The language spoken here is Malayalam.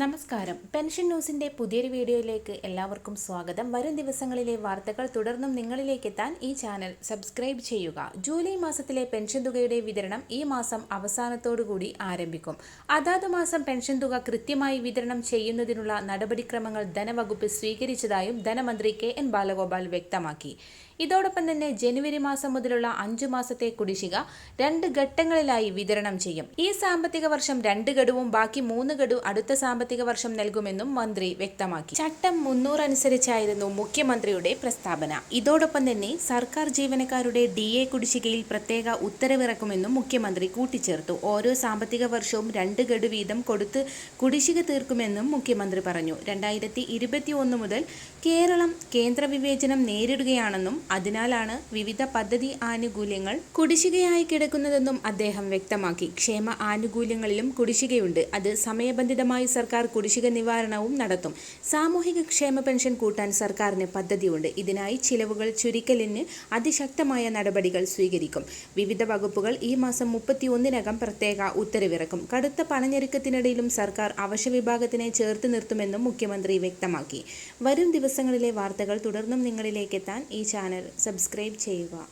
നമസ്കാരം. പെൻഷൻ ന്യൂസിന്റെ പുതിയൊരു വീഡിയോയിലേക്ക് എല്ലാവർക്കും സ്വാഗതം. വരും ദിവസങ്ങളിലെ വാർത്തകൾ തുടർന്നും നിങ്ങളിലേക്ക് എത്താൻ ഈ ചാനൽ സബ്സ്ക്രൈബ് ചെയ്യുക. ജൂലൈ മാസത്തിലെ പെൻഷൻ തുകയുടെ വിതരണം ഈ മാസം അവസാനത്തോടുകൂടി ആരംഭിക്കും. അതാത് മാസം പെൻഷൻ തുക കൃത്യമായി വിതരണം ചെയ്യുന്നതിനുള്ള നടപടിക്രമങ്ങൾ ധനവകുപ്പ് സ്വീകരിച്ചതായും ധനമന്ത്രി കെ എൻ ബാലഗോപാൽ വ്യക്തമാക്കി. ഇതോടൊപ്പം തന്നെ ജനുവരി മാസം മുതലുള്ള അഞ്ചു മാസത്തെ കുടിശ്ശിക രണ്ട് ഘട്ടങ്ങളിലായി വിതരണം ചെയ്യും. ഈ സാമ്പത്തിക വർഷം രണ്ട് ഗഡുവും ബാക്കി മൂന്ന് ഗഡു അടുത്ത സാമ്പത്തിക വർഷം നൽകുമെന്നും മന്ത്രി വ്യക്തമാക്കി. ചട്ടം മുന്നൂറ് അനുസരിച്ചായിരുന്നു മുഖ്യമന്ത്രിയുടെ പ്രസ്താവന. ഇതോടൊപ്പം തന്നെ സർക്കാർ ജീവനക്കാരുടെ ഡി എ കുടിശ്ശികയിൽ പ്രത്യേക ഉത്തരവിറക്കുമെന്നും മുഖ്യമന്ത്രി കൂട്ടിച്ചേർത്തു. ഓരോ സാമ്പത്തിക വർഷവും രണ്ട് ഗഡു വീതം കൊടുത്ത് കുടിശ്ശിക തീർക്കുമെന്നും മുഖ്യമന്ത്രി പറഞ്ഞു. രണ്ടായിരത്തി ഇരുപത്തി ഒന്ന് മുതൽ കേരളം കേന്ദ്ര വിവേചനം നേരിടുകയാണെന്നും അതിനാലാണ് വിവിധ പദ്ധതി ആനുകൂല്യങ്ങൾ കുടിശ്ശികയായി കിടക്കുന്നതെന്നും അദ്ദേഹം വ്യക്തമാക്കി. ക്ഷേമ ആനുകൂല്യങ്ങളിലും കുടിശ്ശികയുണ്ട്. അത് സമയബന്ധിതമായി സർക്കാർ കുടിശ്ശിക നിവാരണവും നടത്തും. സാമൂഹിക ക്ഷേമ പെൻഷൻ കൂട്ടാൻ സർക്കാരിന് പദ്ധതിയുണ്ട്. ഇതിനായി ചിലവുകൾ ചുരുക്കലിന് അതിശക്തമായ നടപടികൾ സ്വീകരിക്കും. വിവിധ വകുപ്പുകൾ ഈ മാസം മുപ്പത്തിയൊന്നിനകം പ്രത്യേക ഉത്തരവിറക്കും. കടുത്ത പണഞ്ഞെരുക്കത്തിനിടയിലും സർക്കാർ അവശ്യ വിഭാഗത്തിനെ ചേർത്ത് നിർത്തുമെന്നും മുഖ്യമന്ത്രി വ്യക്തമാക്കി. വരും ദിവസങ്ങളിലെ വാർത്തകൾ തുടർന്നും നിങ്ങളിലേക്ക് എത്താൻ ഈ ചാനൽ സബ്സ്ക്രൈബ് ചെയ്യുക.